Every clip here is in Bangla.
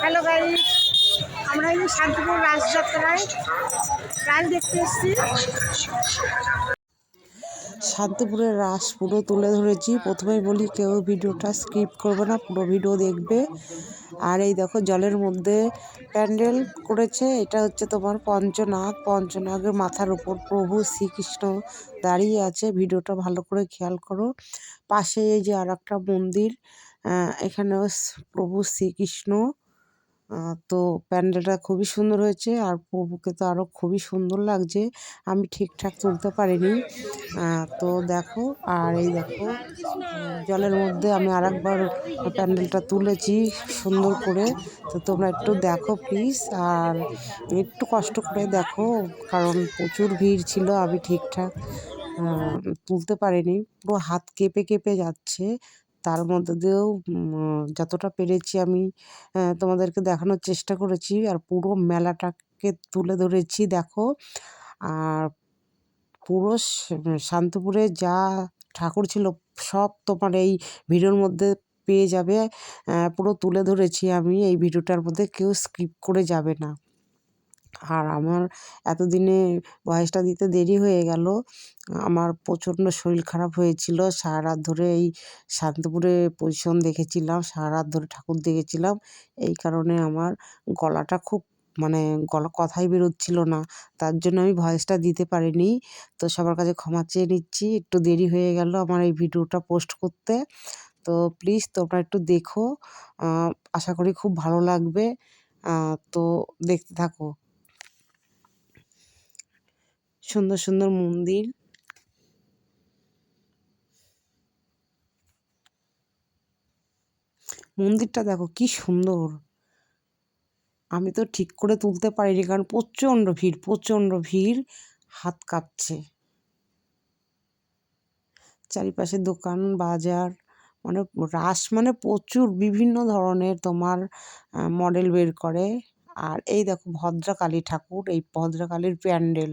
হ্যালো গাইড আমরা এই শান্তিপুর রাসযাত্রায় রাস দেখতে এসেছি। শান্তিপুরের রাস পুরো তুলে ধরেছি। প্রথমেই বলি, কেউ ভিডিওটা স্কিপ করবে না, পুরো ভিডিও দেখবে। আর এই দেখো, জলের মধ্যে প্যান্ডেল করেছে। এটা হচ্ছে তোমার পঞ্চনাগ। পঞ্চনাগের মাথার উপর প্রভু শ্রীকৃষ্ণ দাঁড়িয়ে আছে। ভিডিওটা ভালো করে খেয়াল করো। পাশে এই যে আর একটা মন্দির এখানেও প্রভু শ্রীকৃষ্ণ তো প্যান্ডেলটা খুবই সুন্দর হয়েছে আর প্রভুকে তো আরও খুবই সুন্দর লাগছে। আমি ঠিকঠাক তুলতে পারিনি। তো দেখো, আর এই দেখো, জলের মধ্যে আমি আর একবার প্যান্ডেলটা তুলেছি সুন্দর করে। তো তোমরা একটু দেখো প্লিজ, আর একটু কষ্ট করে দেখো, কারণ প্রচুর ভিড় ছিল, আমি ঠিকঠাক তুলতে পারিনি। পুরো হাত কেঁপে কেঁপে যাচ্ছে। তার মধ্যে দিয়েও যতটা পেরেছি আমি তোমাদেরকে দেখানোর চেষ্টা করেছি আর পুরো মেলাটাকে তুলে ধরেছি, দেখো। আর পুরো শান্তিপুরে যা ঠাকুর ছিল সব তোমার এই ভিডিওর মধ্যে পেয়ে যাবে। পুরো তুলে ধরেছি আমি, এই ভিডিওটার মধ্যে কেউ স্কিপ করে যাবে না। আর আমার এতদিনে ভয়েসটা দিতে দেরি হয়ে গেল। আমার প্রচণ্ড শরীর খারাপ হয়েছিল। সারা রাত ধরে এই শান্তিপুরে পজিশন দেখেছিলাম, সারা রাত ধরে ঠাকুর দেখেছিলাম। এই কারণে আমার গলাটা খুব মানে গলা কথাই বেরোচ্ছিল না। তার জন্য আমি ভয়েসটা দিতে পারিনি। তো সবার কাছে ক্ষমা চেয়ে নিচ্ছি। একটু দেরি হয়ে গেল আমার এই ভিডিওটা পোস্ট করতে। তো প্লিজ তোমরা একটু দেখো। আশা করি খুব ভালো লাগবে। তো দেখতে থাকো। সুন্দর সুন্দর মন্দির। মন্দিরটা দেখো কি সুন্দর। আমি তো ঠিক করে তুলতে পারিনি কারণ প্রচণ্ড ভিড় প্রচণ্ড ভিড়। হাত কাঁপছে। চারিপাশে দোকান, বাজার মানে রাস মানে প্রচুর বিভিন্ন ধরনের তোমার মডেল বের করে। আর এই দেখো ভদ্রকালী ঠাকুর, এই ভদ্রকালীর প্যান্ডেল।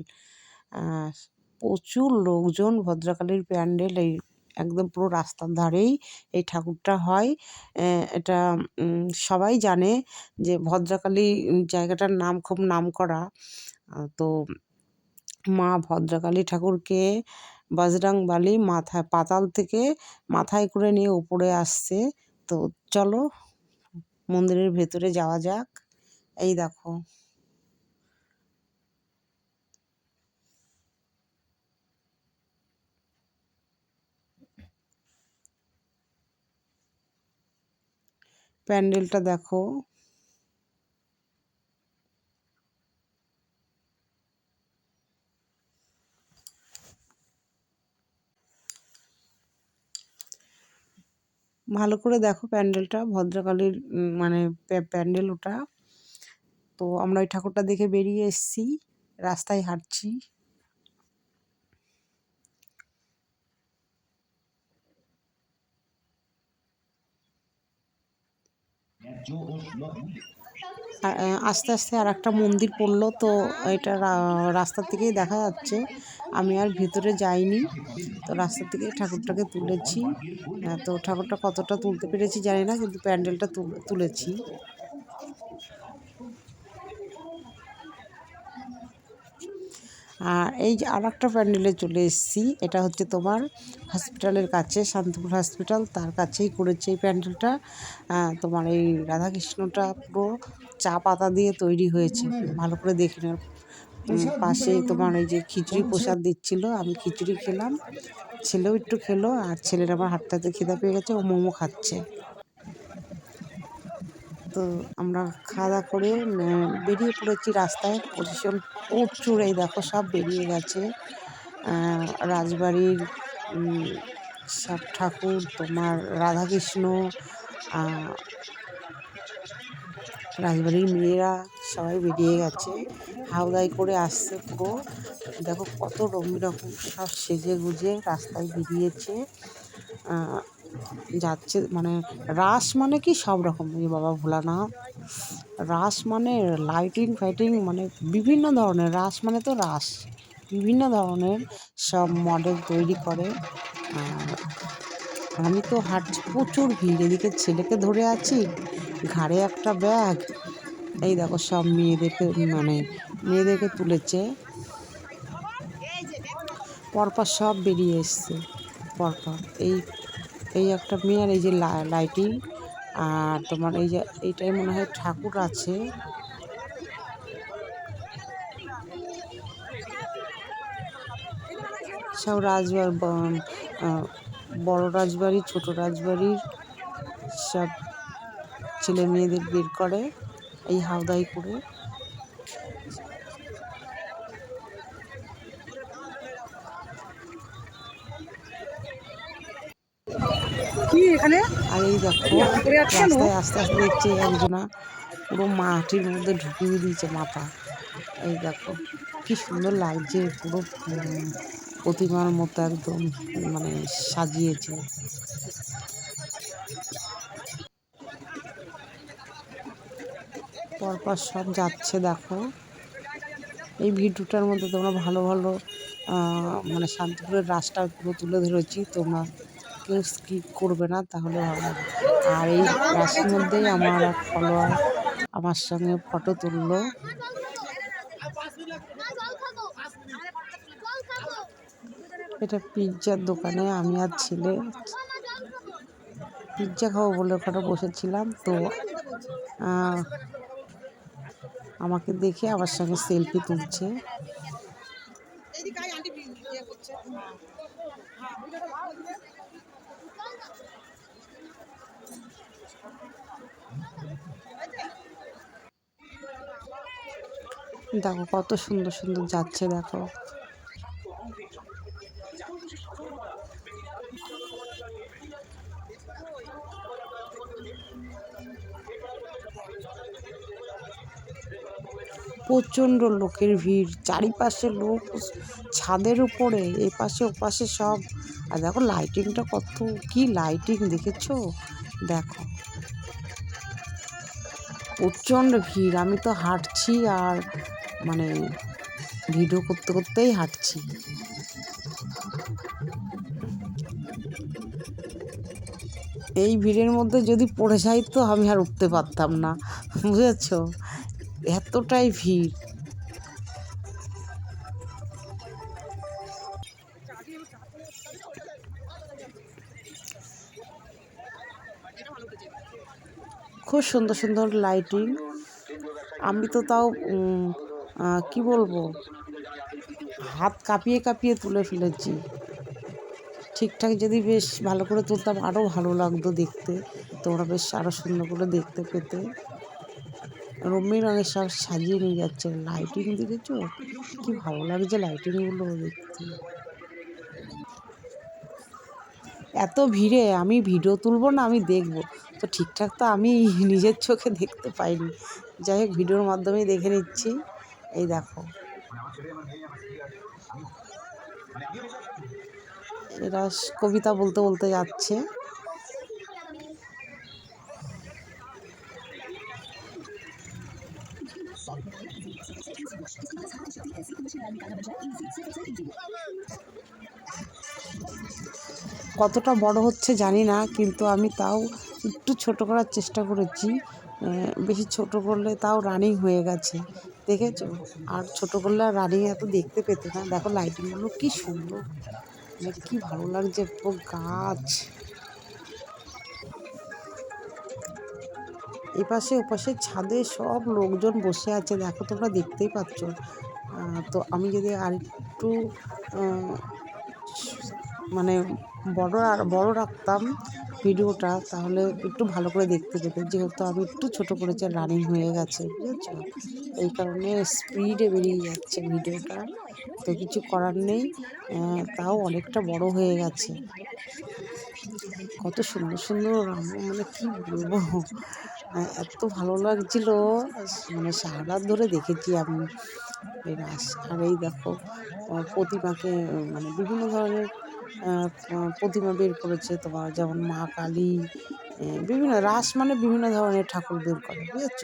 প্রচুর লোকজন ভদ্রকালীর প্যান্ডেল এই একদম পুরো রাস্তার ধারেই এই ঠাকুরটা হয়। এটা সবাই জানে যে ভদ্রকালী জায়গাটার নাম খুব নামকরা। আহ, তো মা ভদ্রকালী ঠাকুরকে বজরং বালি মাথায় পাতাল থেকে মাথায় করে নিয়ে উপরে আসছে। তো চলো মন্দিরের ভেতরে যাওয়া যাক। এই দেখো। প্যান্ডেলটা দেখো। ভালো করে দেখো প্যান্ডেলটা, ভদ্রকালীর মানে প্যা- প্যান্ডেল ওটা। তো আমরা ওই ঠাকুরটা দেখে বেরিয়ে এসেছি, রাস্তায় হাঁটছি। আস্তে আস্তে আর একটা মন্দির পড়ল, তো এটা রাস্তার রাস্তা থেকেই দেখা যাচ্ছে। আমি আর ভিতরে যাইনি, তো রাস্তার থেকে ঠাকুরটাকে তুলেছি। তো ঠাকুরটা কতটা তুলতে পেরেছি জানি না, কিন্তু প্যান্ডেলটা তুল- তুলেছি। আর এই যে আর একটা প্যান্ডেলে চলে এসেছি এটা হচ্ছে তোমার হসপিটালের কাছে শান্তিপুর হসপিটাল। তার কাছেই করেছে এই প্যান্ডেলটা। তোমার এই রাধাকৃষ্ণটা পুরো চা পাতা দিয়ে তৈরি হয়েছে। ভালো করে দেখে নাও। উম, পাশেই তোমার এই যে খিচুড়ি প্রসাদ দিচ্ছিল আমি খিচুড়ি খেলাম। ছেলেও একটু খেলো আর ছেলের আমার হাতটাতে হাতে খিদা পেয়ে গেছে ও মোমো খাচ্ছে। তো আমরা খাওয়া দাওয়া করে বেরিয়ে পড়েছি রাস্তায়। পজিশন প্রচুর, এই দেখো সব বেরিয়ে গেছে। রাজবাড়ির সব ঠাকুর, তোমার রাধাকৃষ্ণ রাজবাড়ির মেয়েরা সবাই বেরিয়ে গেছে। হাওদাই করে আসছে পুরো। দেখো কত রকম রকম সব সেজে গুজে রাস্তায় বেরিয়েছে। যাচ্ছে মানে রাস মানে কি সব রকম। এই বাবা ভোলানাথ। রাস মানে লাইটিং ফাইটিং মানে বিভিন্ন ধরনের, রাস মানে তো রাস। বিভিন্ন ধরনের সব মডেল তৈরি করে। আমি তো হাঁটছি, প্রচুর ভিড়। এদিকে ছেলেকে ধরে আছি, ঘাড়ে একটা ব্যাগ এই দেখো সব মেয়েদেরকে মানে মেয়েদেরকে তুলেছে। পরপর সব বেরিয়ে এসছে, পরপর। এই এই একটা মেয়ে আর এই যে লাইটিং আর তোমার এই যে এইটাই মনে হয় ঠাকুর আছে। সব রাজবার বড় রাজবাড়ি, ছোট রাজবাড়ির সব ছেলে মেয়েদের বের করে এই হাওদাই করে এখানে? আর এই দেখো? রাস্তায় আস্তে আস্তে দেখছি একজনা পুরো মাটির মধ্যে ঢুকিয়ে দিয়েছে মাথা। এই দেখো কি সুন্দর লাগছে পুরো প্রতিমার মতো একদম মানে সাজিয়েছে। পরপর সব যাচ্ছে দেখো। এই ভিডিওটার মধ্যে তোমরা ভালো ভালো আহ, মানে শান্তিপুরের রাস্তা পুরো তুলে ধরেছি তোমরা কেউ স্কিপ করবে না, তাহলে লাগবে আর এই রাশির মধ্যেই আমার এক ফলোয়ার আমার সঙ্গে ফটো তুললো। এটা পিৎজার দোকানে আমি আর ছেলে পিৎজা খাব বলে ওখানে বসেছিলাম, তো আমাকে দেখে আমার সঙ্গে সেলফি তুলছে। দেখো কত সুন্দর সুন্দর যাচ্ছে দেখো। প্রচণ্ড লোকের ভিড়। চারিপাশে লোক, ছাদের উপরে, এপাশে ওপাশে সব। আর দেখো লাইটিংটা কত, কি লাইটিং দেখেছ? দেখো। প্রচণ্ড ভিড়। আমি তো হাঁটছি আর মানে ভিডিও করতে করতেই হাঁটছি। এই ভিড়ের মধ্যে যদি পড়ে যাই তো আমি আর উঠতে পারতাম না। বুঝেছ? এতটাই ভিড়। খুব সুন্দর সুন্দর লাইটিং আমি তো তাও কি বলব? হাত কাঁপিয়ে কাঁপিয়ে তুলে ফেলেছি। ঠিকঠাক যদি বেশ ভালো করে তুলতাম আরও ভালো লাগতো দেখতে। তোমরা বেশ আরও সুন্দর করে দেখতে পেতে। রঙিন রঙের সব সাজিয়ে নিয়ে যাচ্ছে। লাইটিং দেখেছ? কি ভালো লাগছে লাইটিংগুলো দেখতে। এত ভিড়ে আমি ভিডিও তুলবো না, আমি দেখব। তো ঠিকঠাক তো আমি নিজের চোখে দেখতে পাইনি। যাই হোক ভিডিওর মাধ্যমেই দেখে নিচ্ছি। এই দেখো। এরা কবিতা বলতে বলতে যাচ্ছে। কতটা বড় হচ্ছে জানি না, কিন্তু আমি তাও একটু ছোট করার চেষ্টা করেছি। বেশি ছোট করলে তাও রানিং হয়ে গেছে। দেখেছ? আর ছোট করলে আর রানিং এত দেখতে পেতে না। দেখো লাইটিংগুলো কি সুন্দর। মানে কি ভালো লাগছে গাছ। এপাশে ওপাশে ছাদে সব লোকজন বসে আছে দেখো তোমরা দেখতেই পাচ্ছ। তো আমি যদি আরেকটু আহ, মানে বড় আর বড় রাখতাম ভিডিওটা তাহলে একটু ভালো করে দেখতে পেতে যেহেতু আমি একটু ছোট করেছি রানিং হয়ে গেছে বুঝেছ? এই কারণে স্পিডে বেরিয়ে যাচ্ছে ভিডিওটা। তো কিছু করার নেই তাও অনেকটা বড় হয়ে গেছে। কত সুন্দর সুন্দর মানে কী বলব? এত ভালো লাগছিল। মানে সারা ধরে দেখেছি আমি। এই রাস, আর এই দেখো প্রতিমাকে মানে বিভিন্ন ধরনের প্রতিমা বের করেছে তোমার, যেমন মা কালী বিভিন্ন, রাস মানে বিভিন্ন ধরনের ঠাকুর বের করে, বুঝেছ?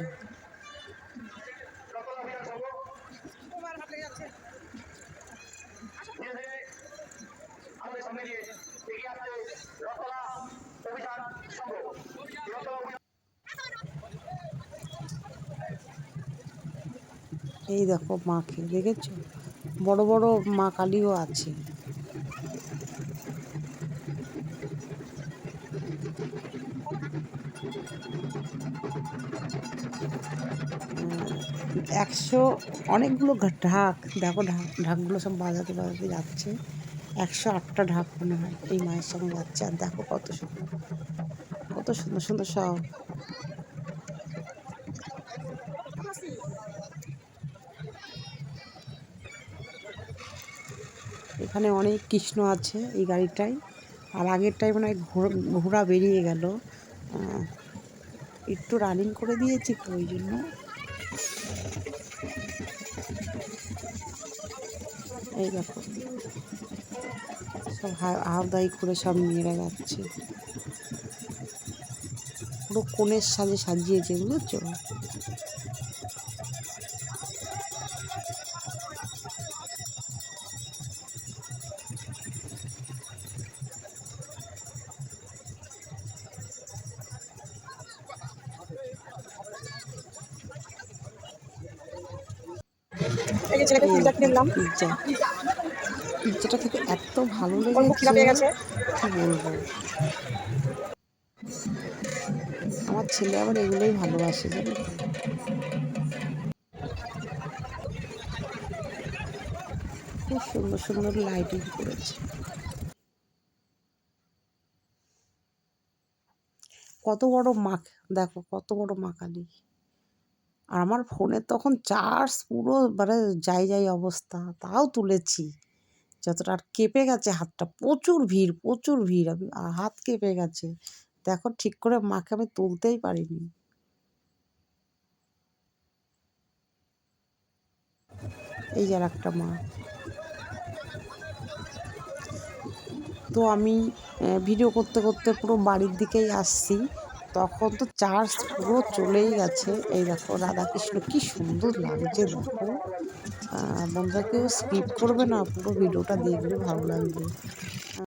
এই দেখো মাকে, দেখেছ? বড় বড় মা কালীও আছে। একশো অনেকগুলো ঢাক, দেখো ঢাক ঢাকগুলো সব বাজাতে বাজাতে যাচ্ছে। একশো আটটা ঢাক মনে হয় এই মায়ের সঙ্গে যাচ্ছে, আর দেখো কত সুন্দর কত সুন্দর সুন্দর সব। এখানে অনেক কৃষ্ণ আছে এই গাড়িটায় আর আগেরটায় মানে ঘোড়া ঘোড়া বেরিয়ে গেল। একটু রানিং করে দিয়েছি তো ওই জন্য। এই দেখো, সব হাওদাই করে সব মেয়েরা যাচ্ছে। পুরো কোণের সাজে সাজিয়েছে, বুঝেছ? ছেলেকে কিনে দিলাম। পিৎজা। পিৎজাটা খেতে এত ভালো লেগেছে। গেছে। কি বলব? আমার ছেলে আবার এগুলোই ভালোবাসে জানো খুব সুন্দর সুন্দর লাইটিং করেছে। কত বড় মাখ দেখো কত বড় মাকালি আর আমার ফোনে তখন চার্জ পুরো মানে যাই যাই অবস্থা, তাও তুলেছি। যতটা আর কেঁপে গেছে হাতটা, প্রচুর ভিড় প্রচুর ভিড়, আমি, আর হাত কেঁপে গেছে। দেখো ঠিক করে মাকে আমি তুলতেই পারিনি। এই আর একটা মা। তো আমি ভিডিও করতে করতে পুরো বাড়ির দিকেই আসছি। তখন তো চার্জ পুরো চলেই গেছে। এই দেখো, রাধাকৃষ্ণ কি সুন্দর লাগছে দেখো। বন্ধুরা, কেউ স্কিপ করবে না, পুরো ভিডিওটা দেখলে ভালো লাগবে।